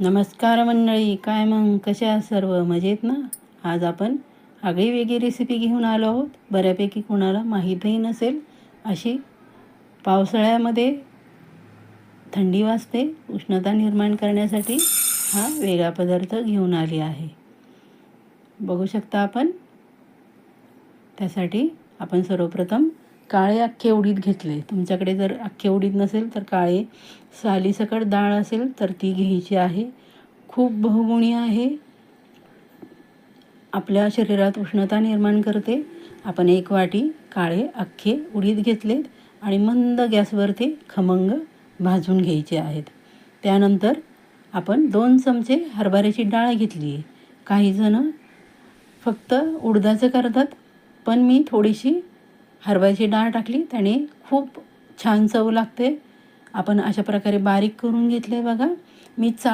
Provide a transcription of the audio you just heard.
नमस्कार मंडळी काय मग? कशा सर्व? मजेत ना? आज आपण आगळी वेगळी रेसिपी घेऊन आलो आहोत. बऱ्यापैकी कोणाला माहीतही नसेल अशी पावसाळ्यामध्ये थंडी वाजते. उष्णता निर्माण करण्यासाठी हा वेगळा पदार्थ घेऊन आली आहे. बघू शकता आपण. त्यासाठी आपण सर्वप्रथम काळे अख्खे उडीद घेतले. तुमच्याकडे जर अख्खे उडीद नसेल तर काळे सालीसकट डाळ असेल तर ती घ्यायची आहे. खूप बहुगुणी आहे. आपल्या शरीरात उष्णता निर्माण करते. आपण एक वाटी काळे अख्खे उडीद घेतलेत आणि मंद गॅसवर ते खमंग भाजून घ्यायचे आहेत. त्यानंतर आपण दोन चमचे हरभऱ्याची डाळ घेतली आहे. काहीजणं फक्त उडदाचं करतात पण मी थोडीशी हरभऱ्याची डाळ टाकली त्याने खूप छान चव लागते. आपण अशा प्रकारे बारीक करून घेतले बघा. मी चा